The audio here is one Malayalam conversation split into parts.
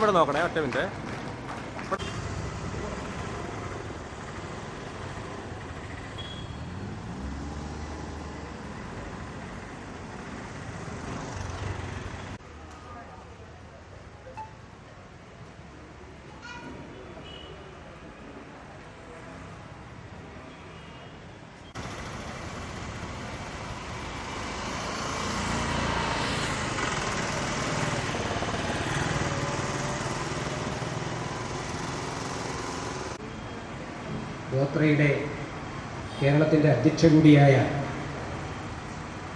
ഇന്നിവിടെ നോക്കണേ ഒറ്റ മിനിറ്റ്. ഗോത്രയുടെ കേരളത്തിന്റെ അധ്യക്ഷ കൂടിയായ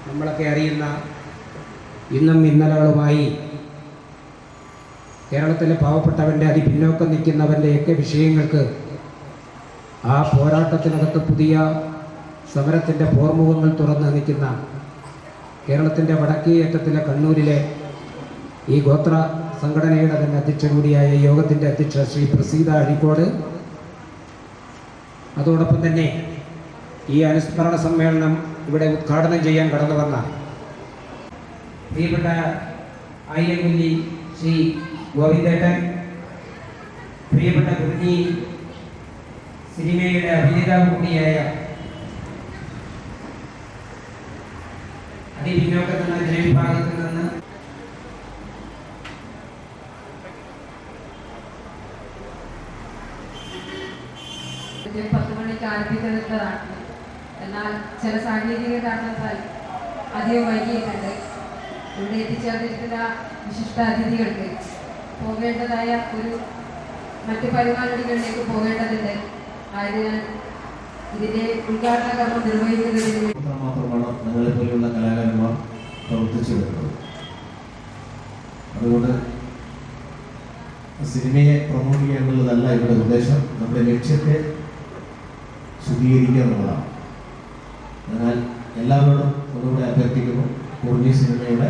നമ്മളൊക്കെ അറിയുന്ന ഇന്നും ഇന്നലകളുമായി കേരളത്തിലെ പാവപ്പെട്ടവന്റെ അതിപിന്നോക്കം നിൽക്കുന്നവന്റെയൊക്കെ വിഷയങ്ങൾക്ക് ആ പോരാട്ടത്തിനകത്ത് പുതിയ സമരത്തിന്റെ പോർമുഖങ്ങൾ തുറന്ന് നിൽക്കുന്ന കേരളത്തിന്റെ വടക്കേ അറ്റത്തിലെ കണ്ണൂരിലെ ഈ ഗോത്ര സംഘടനയുടെ തന്നെ അധ്യക്ഷ കൂടിയായ യോഗത്തിന്റെ അധ്യക്ഷ ശ്രീ പ്രസീത അഴിക്കോട് അതോടൊപ്പം തന്നെ ഈ അനുസ്മരണ സമ്മേളനം ഇവിടെ ഉദ്ഘാടനം ചെയ്യാൻ കടന്നു വന്ന പ്രിയപ്പെട്ട ആയിരക്കുല്ലി ശ്രീ ഗോവിന്ദേട്ടൻ പ്രിയപ്പെട്ട കുഞ്ഞി സിനിമയുടെ അഭിനേതാവ് കൂടിയായ അതിപിന്നോക്കത്തിൽ നിന്ന് ജനവിഭാഗത്തിൽ നിന്ന് ഇത് പത്ത് മണിക്ക് ആരംഭിക്കുന്നതാണ് എന്നാൽ ചില സാങ്കേതിക കാരണത്താൽ അധികം വൈകിയിട്ടുണ്ട്. ഇവിടെ എത്തിച്ചേർന്നിരിക്കുന്ന വിശിഷ്ട അതിഥികൾക്ക് പോകേണ്ടതായ ഒരു മറ്റ് പരിപാടികളിലേക്ക് പോകേണ്ടതുണ്ട്. ആയതിനാൽ ഇതിന്റെ ഉദ്ഘാടന കർമ്മം നിർവഹിക്കുന്നതിന് കലാകാരന്മാർ പ്രവർത്തിച്ചു അതുകൊണ്ട് സിനിമയെ പ്രൊമോട്ട് ചെയ്യാനുള്ളതല്ല ഇവിടെ ഉദ്ദേശം. നമ്മുടെ ലക്ഷ്യത്തെ ശുദ്ധീകരിക്കുക എന്നുള്ളതാണ് എന്നാൽ എല്ലാവരോടും ഒന്നുകൂടെ അഭ്യർത്ഥിക്കുന്നു കുറിഞ്ഞി സിനിമയുടെ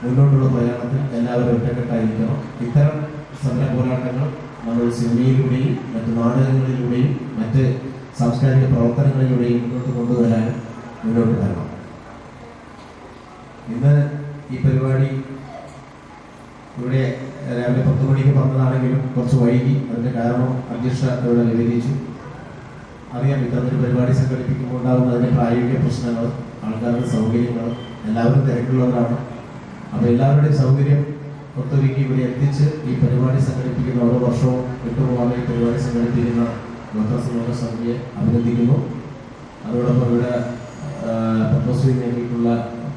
മുന്നോട്ടുള്ള പ്രയാണത്തിൽ എല്ലാവരും ഒറ്റക്കെട്ടായിരിക്കണം. ഇത്തരം സമര പോരാട്ടങ്ങൾ നമ്മൾ സിനിമയിലൂടെയും മറ്റ് നാടകങ്ങളിലൂടെയും മറ്റ് സാംസ്കാരിക പ്രവർത്തനങ്ങളിലൂടെയും മുന്നോട്ട് കൊണ്ടുവരാൻ മുന്നോട്ട് വരണം. ഇന്ന് ഈ പരിപാടി ഇവിടെ രാവിലെ പത്ത് മണിക്ക് പറഞ്ഞതാണെങ്കിലും കുറച്ച് വൈകി അതിന്റെ കാരണം അധ്യക്ഷ ഇവിടെ വിവരിച്ചു. അറിയാം ഇത്തരത്തിൽ പരിപാടി സംഘടിപ്പിക്കുമ്പോൾ ഉണ്ടാകുന്ന അതിന്റെ പ്രായോഗിക പ്രശ്നങ്ങൾ ആൾക്കാരുടെ സൗകര്യങ്ങൾ എല്ലാവരും തിരക്കുള്ളവരാണ്. അപ്പോൾ എല്ലാവരുടെയും സൗകര്യം ഒത്തൊരുക്കി ഇവിടെ എത്തിച്ച് ഈ പരിപാടി സംഘടിപ്പിക്കുന്ന ഓരോ വർഷവും വിട്ടുപോകാതെ ഈ പരിപാടി സംഘടിപ്പിക്കുന്ന ഗോത്രസമൂഹ സമിതിയെ അഭിനന്ദിക്കുന്നു. അതോടൊപ്പം ഇവിടെ പത്മശ്രീ നേടിയിട്ടുള്ള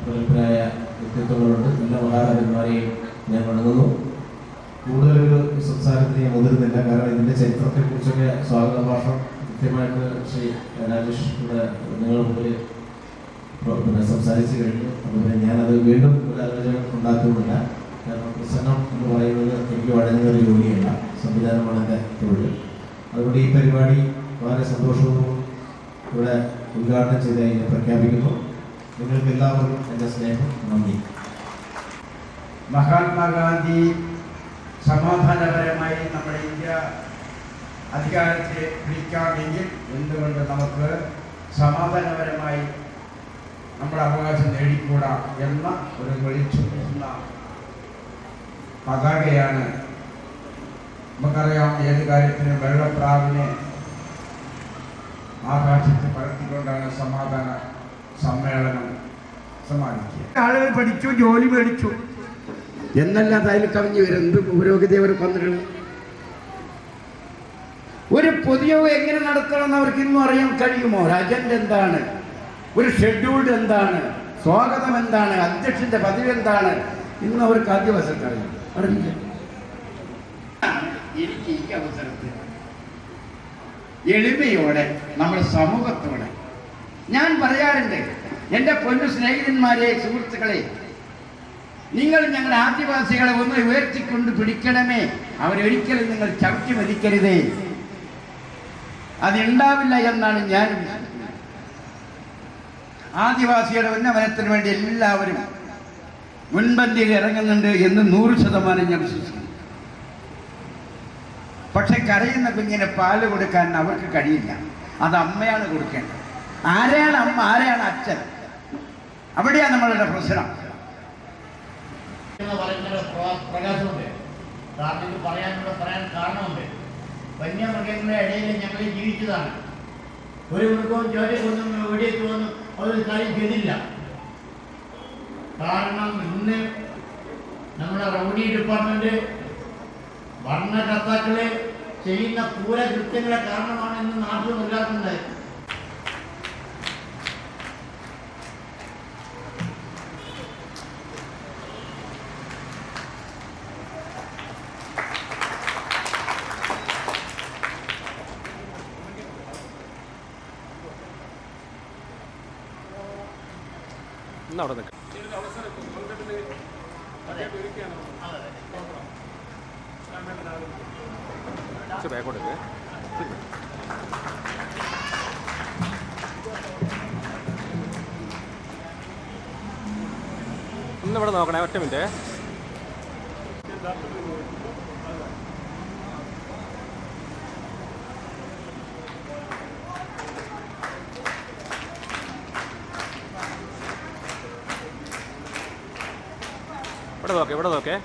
പ്രഗത്ഭരായ വ്യക്തിത്വങ്ങളുണ്ട്. എല്ലാ മഹാരാജന്മാരെയും ഞാൻ വണങ്ങുന്നു. കൂടുതലൊരു സംസാരത്തിന് ഞാൻ മുതിരുന്നില്ല. കാരണം ഇതിന്റെ ചരിത്രത്തെക്കുറിച്ചൊക്കെ സ്വാഗത ഭാഷണം കൃത്യമായിട്ട് ശ്രീ രാജേഷ് ഇവിടെ നിങ്ങളുടെ മുമ്പിൽ പിന്നെ സംസാരിച്ചു കഴിഞ്ഞു. അതുപോലെ ഞാനത് വീണ്ടും ഒരു ആലോചന ഉണ്ടാക്കുന്നില്ല. കാരണം പ്രസംഗം എന്ന് പറയുന്നത് എനിക്ക് വഴങ്ങുന്നൊരു ജോലിയല്ല. സംവിധാനമാണ് എന്റെ തൊഴിൽ. അതുകൊണ്ട് ഈ പരിപാടി വളരെ സന്തോഷവും ഇവിടെ ഉദ്ഘാടനം ചെയ്ത് ഞാൻ പ്രഖ്യാപിക്കുന്നു. നിങ്ങൾക്ക് എല്ലാവർക്കും എന്റെ സ്നേഹം. നന്ദി. മഹാത്മാഗാന്ധി സമാധാനപരമായി നമ്മുടെ ഇന്ത്യ അധികാരത്തെ പിടിക്കാമെങ്കിൽ എന്തുകൊണ്ട് നമുക്ക് സമാധാനപരമായി നമ്മുടെ അവകാശം നേടിക്കൂടാ എന്ന ഒരു വിളിച്ചുന്ന പതാകയാണ്. നമുക്കറിയാം ഏത് കാര്യത്തിനും വെള്ളപ്രാവിനെ ആകാശത്ത് പറത്തിക്കൊണ്ടാണ് സമാധാന സമ്മേളനം സമാപിക്കുക. ആളുകൾ പഠിച്ചു ജോലി മേടിച്ചു. എന്നല്ല അതിൽ കവിഞ്ഞു വരും. എന്ത് പുരോഗതി അവർ വന്നിട്ടുണ്ട്? ഒരു പൊതുയോഗം എങ്ങനെ നടത്തണമെന്ന് അവർക്ക് ഇന്നും അറിയാൻ കഴിയുമോ? അജണ്ട എന്താണ്? ഒരു ഷെഡ്യൂൾഡ് എന്താണ്? സ്വാഗതം എന്താണ്? അധ്യക്ഷന്റെ പതിവ് എന്താണ്? ഇന്ന് അവർക്ക് ആദ്യ അവസരം അറിയാം അറിഞ്ഞില്ല എനിക്ക് ഈ അവസരത്തിൽ എളിമയോടെ നമ്മുടെ സമൂഹത്തോടെ ഞാൻ പറയാറുണ്ട് എന്റെ പൊന്നു സ്നേഹിതന്മാരെ സുഹൃത്തുക്കളെ നിങ്ങൾ ഞങ്ങളുടെ ആദിവാസികളെ ഒന്ന് ഉയർത്തിക്കൊണ്ട് പിടിക്കണമേ. അവരൊരിക്കലും നിങ്ങൾ ചവിട്ടി മതിക്കരുതേ അതുണ്ടാവില്ല എന്നാണ് ഞാൻ. ആദിവാസിയുടെ ഉന്നമനത്തിന് വേണ്ടി എല്ലാവരും മുൻപന്തിയിൽ ഇറങ്ങുന്നുണ്ട് എന്ന് നൂറ് ശതമാനം ഞാൻ വിശ്വസിക്കുന്നു. പക്ഷെ കരയുന്ന കുഞ്ഞിനെ പാൽ കൊടുക്കാൻ അവർക്ക് കഴിയില്ല. അത് അമ്മയാണ് കൊടുക്കേണ്ടത്. ആരെയാണ് അമ്മ? ആരെയാണ് അച്ഛൻ? അവിടെയാണ് നമ്മളുടെ പ്രശ്നം. പറയുന്ന പ്രകാശമുണ്ട്. പറയാനുള്ള പറയാൻ കാരണമുണ്ട്. വന്യമൃഗങ്ങളുടെ ഇടയിൽ ഞങ്ങൾ ജീവിച്ചതാണ്. ഒരു മൃഗവും ചോരക്കൊന്നും എവിടേക്ക് വന്നും അതൊരു കാര്യം ചെയ്തില്ല. കാരണം ഇന്ന് നമ്മുടെ റവന്യൂ ഡിപ്പാർട്ട്മെന്റ് ഭരണകർത്താക്കളെ ചെയ്യുന്ന പൂര കൃത്യങ്ങളെ കാരണമാണ് ഇന്ന് നാട്ടിൽ ഇല്ലാത്തത് ഇന്ന് അവിടെ നിൽക്കാം. ബാക്കോട്ട് ഇവിടെ നോക്കണേ ഒറ്റ മിനിറ്റ് ഇവിടെ നോക്കേ ഇവിടെ നോക്കേ